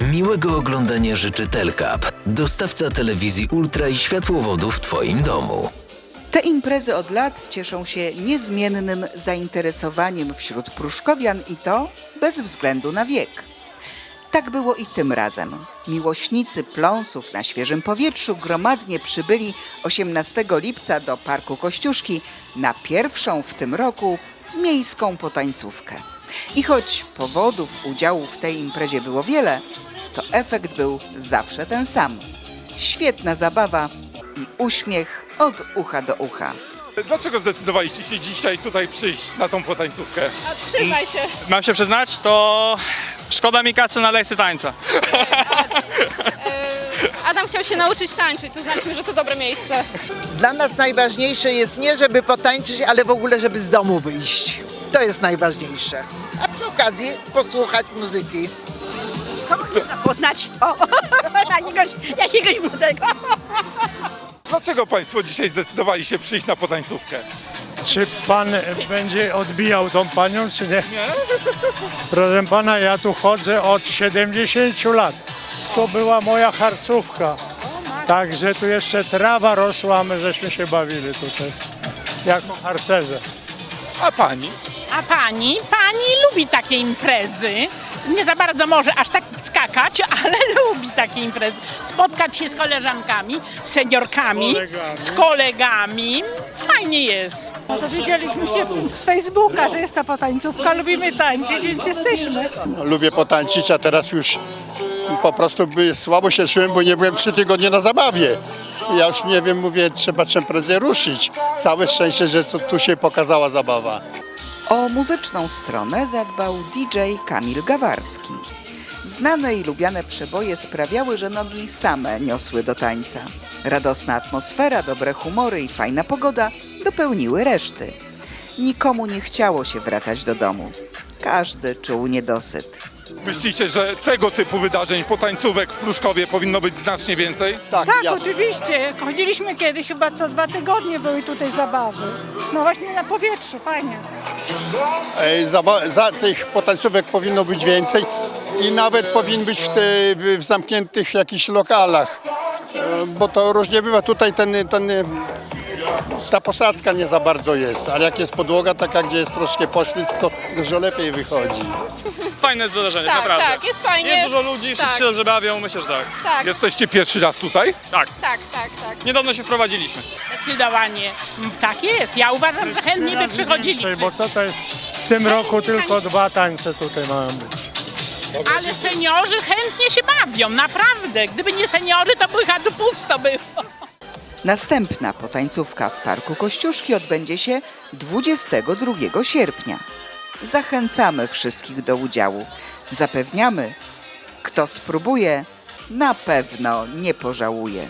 Miłego oglądania życzy Telkap, dostawca telewizji Ultra i światłowodów w Twoim domu. Te imprezy od lat cieszą się niezmiennym zainteresowaniem wśród pruszkowian i to bez względu na wiek. Tak było i tym razem. Miłośnicy pląsów na świeżym powietrzu gromadnie przybyli 18 lipca do Parku Kościuszki na pierwszą w tym roku miejską potańcówkę. I choć powodów udziału w tej imprezie było wiele, to efekt był zawsze ten sam. Świetna zabawa i uśmiech od ucha do ucha. Dlaczego zdecydowaliście się dzisiaj tutaj przyjść na tą potańcówkę? A przyznaj się. Mam się przyznać, to szkoda mi kasy na lekcje tańca. Adam chciał się nauczyć tańczyć. Uznaliśmy, że to dobre miejsce. Dla nas najważniejsze jest nie, żeby potańczyć, ale w ogóle, żeby z domu wyjść. To jest najważniejsze. A przy okazji posłuchać muzyki. poznać o, jakiegoś, jakiegoś młodego. Dlaczego Państwo dzisiaj zdecydowali się przyjść na potańcówkę? Czy pan będzie odbijał tą panią, czy nie? Proszę pana, ja tu chodzę od 70 lat. To była moja harcówka. Także tu jeszcze trawa rosła, a my żeśmy się bawili tutaj. Jako harcerze. A Pani? A pani? Pani lubi takie imprezy. Nie za bardzo może aż tak skakać, ale lubi takie imprezy. Spotkać się z koleżankami, z seniorkami, Z kolegami. z kolegami. Fajnie jest. Dowiedzieliśmy się z Facebooka, że jest ta potańcówka, lubimy tańczyć, więc jesteśmy. lubię potańczyć, a teraz już po prostu by słabo się czułem, bo nie byłem trzy tygodnie na zabawie. Ja już nie wiem, mówię, trzeba czym prędzej ruszyć. Całe szczęście, że tu się pokazała zabawa. O muzyczną stronę zadbał DJ Kamil Gawarski. Znane i lubiane przeboje sprawiały, że nogi same niosły do tańca. Radosna atmosfera, dobre humory i fajna pogoda dopełniły reszty. Nikomu nie chciało się wracać do domu. Każdy czuł niedosyt. Myślicie, że tego typu wydarzeń, potańcówek w Pruszkowie powinno być znacznie więcej? Tak, Tak, jasne. oczywiście. Chodziliśmy kiedyś, chyba co dwa tygodnie były tutaj zabawy. No właśnie na powietrzu, fajnie. E, Zaba- za tych potańcówek powinno być więcej i nawet powinien być w, te, w w zamkniętych jakichś lokalach, E, bo to różnie bywa. Tutaj ten, ten, ta posadzka nie za bardzo jest, ale jak jest podłoga taka, gdzie jest troszkę poślizg, to dużo lepiej wychodzi. Fajne jest wydarzenie, Tak, naprawdę. tak, jest fajnie. Jest dużo ludzi, wszyscy Tak. się dobrze bawią, myślę, że tak. Tak, Jesteście pierwszy raz tutaj? Tak, tak, tak, tak. niedawno się wprowadziliśmy. Zdecydowanie. Mm, Tak jest. Ja uważam, że chętnie by przychodzili. Więcej, Bo co to jest? W tym roku tylko dwa tańce tutaj mają być. Ale seniorzy chętnie się bawią, naprawdę. Gdyby nie seniorzy, to by chyba tu pusto było. Następna potańcówka w Parku Kościuszki odbędzie się 22 sierpnia. Zachęcamy wszystkich do udziału. Zapewniamy, kto spróbuje, na pewno nie pożałuje.